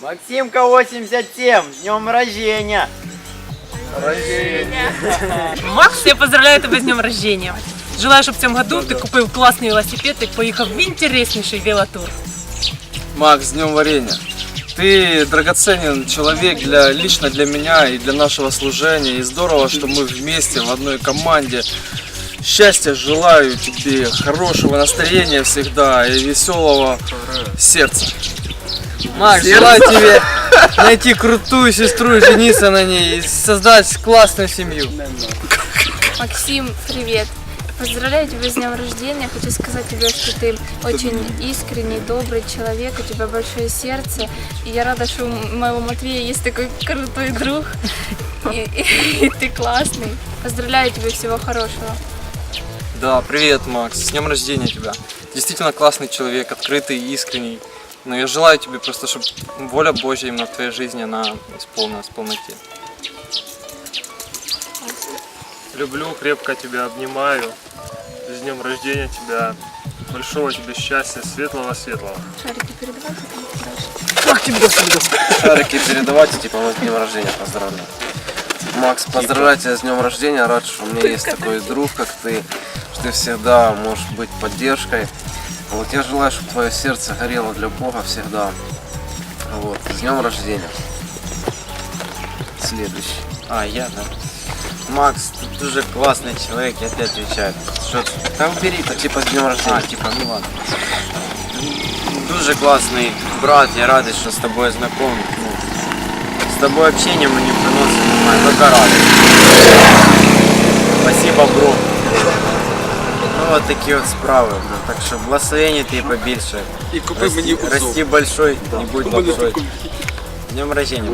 Максимка 87, с днем рождения! Макс, я поздравляю тебя с днем рождения. Желаю, чтобы в цьому году ты купил классный велосипед и поехал в интереснейший велотур. Макс, с днем варенья. Ты драгоценен человек для, лично для меня и для нашего служения. И здорово, что мы вместе в одной команде. Счастья желаю тебе, хорошего настроения всегда и веселого сердца. Макс, желаю тебе найти крутую сестру и жениться на ней и создать классную семью. Максим, привет! Поздравляю тебя с днем рождения. Хочу сказать тебе, что ты очень искренний, добрый человек, у тебя большое сердце. И я рада, что у моего Матвея есть такой крутой друг. И, и- и ты классный. Поздравляю тебя, всего хорошего. Да, привет, Макс. С днем рождения тебя. Действительно классный человек, открытый искренний. Но я желаю тебе просто, чтобы воля Божья именно в твоей жизни, она исполнилась в полноте. Люблю, крепко тебя обнимаю. С днем рождения тебя. Большого тебе счастья, светлого-светлого. Шарики передавай, Шарики передавайте, типа, вот с днем рождения поздравляю. Макс, поздравляю тебя с днем рождения, рад, что у меня есть такой друг, как ты, что ты всегда можешь быть поддержкой. Вот я желаю, чтобы твое сердце горело для Бога всегда. Вот, с днем рождения. Следующий. А, я, да. Макс, ты дуже классный человек, я тебе отвечаю. Що це? Там бери, то типа с днем А, рождения. типа, ну ладно. Дуже классный брат, я радий, что с тобой знаком. Ну, с тобой общение мені приносить, немає, только радость. Спасибо, бро. Ну, вот такі от справи. бро. Так що благословення тобі побільше. І купи Расти, расти большой, не будь большой. С днем рождения.